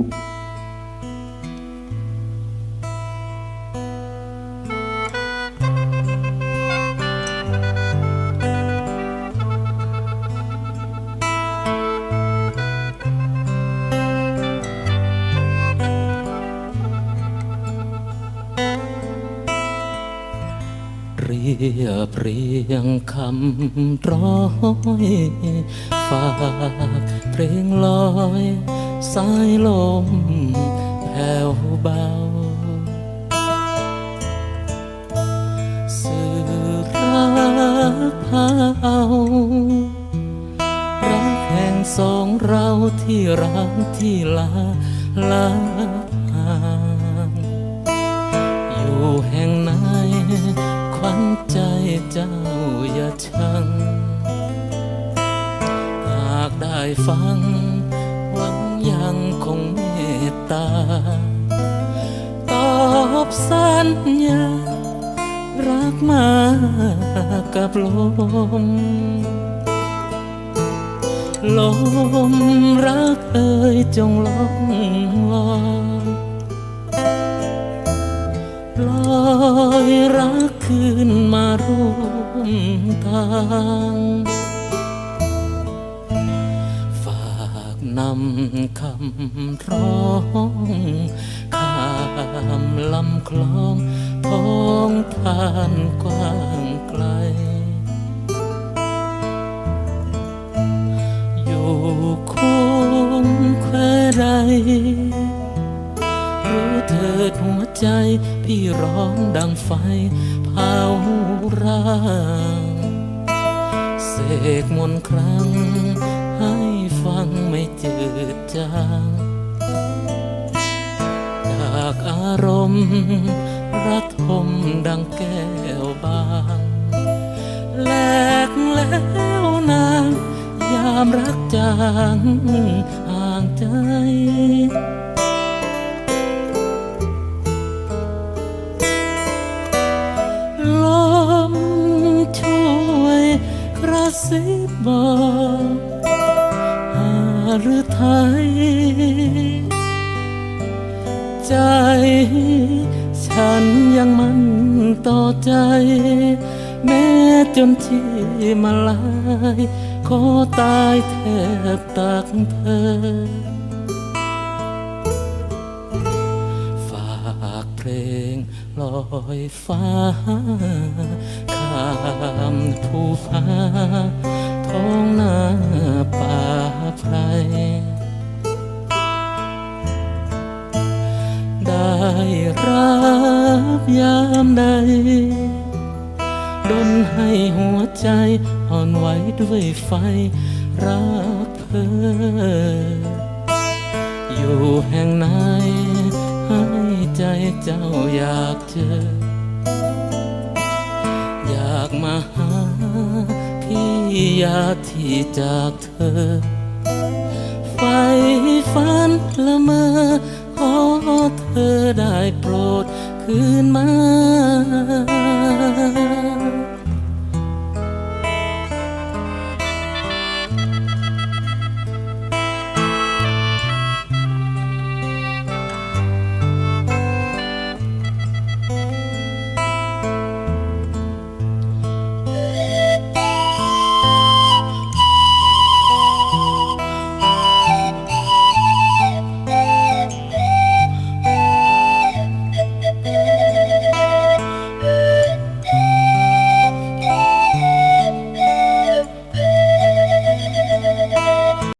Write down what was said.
เรียบเรียงคำร้อย ฝากเพลงลอย สายลมแผ่วเบา สื่อรักพาเอารักแห่งสองเราที่รักที่ลาลาห่างอยู่แห่งไหนควันใจเจ้าอย่าชัง หากได้ฟัง ยังคงเมตตา ตอบสัญญา รักมากับลม ลมรักเอ่ยจงล่องลอยลอยรักคืนมาร่วมทาง นำคำร้องข้ามลำคลองท้องทานกว้างไกล อยู่คุ้มแควใดรู้เถิดหัวใจ พี่ร้องดังไฟเผาร่างเสกมนต์ครั้ง ให้ฟังไม่จืดจางจากอารมณ์ระทมดังแก้วบางแหลกแล้วนางยามรักจางห่างใจลมช่วยกระซิบบอก หรือไทยใจ ฉันยังมันต่อใจ แม้จนที่มาลาย ขอตายแทบตักเธอ ฝากเพลงลอยฟ้า ข้ามภูผา ยามใดดนให้หัวใจอ่อนไหวด้วยไฟรักเธอ อยู่แห่งไหนให้ใจเจ้าอยากเจอ อยากมาหาพี่อยากที่จากเธอ ไฟฝันละเมอขอเธอได้โปรดคืนมา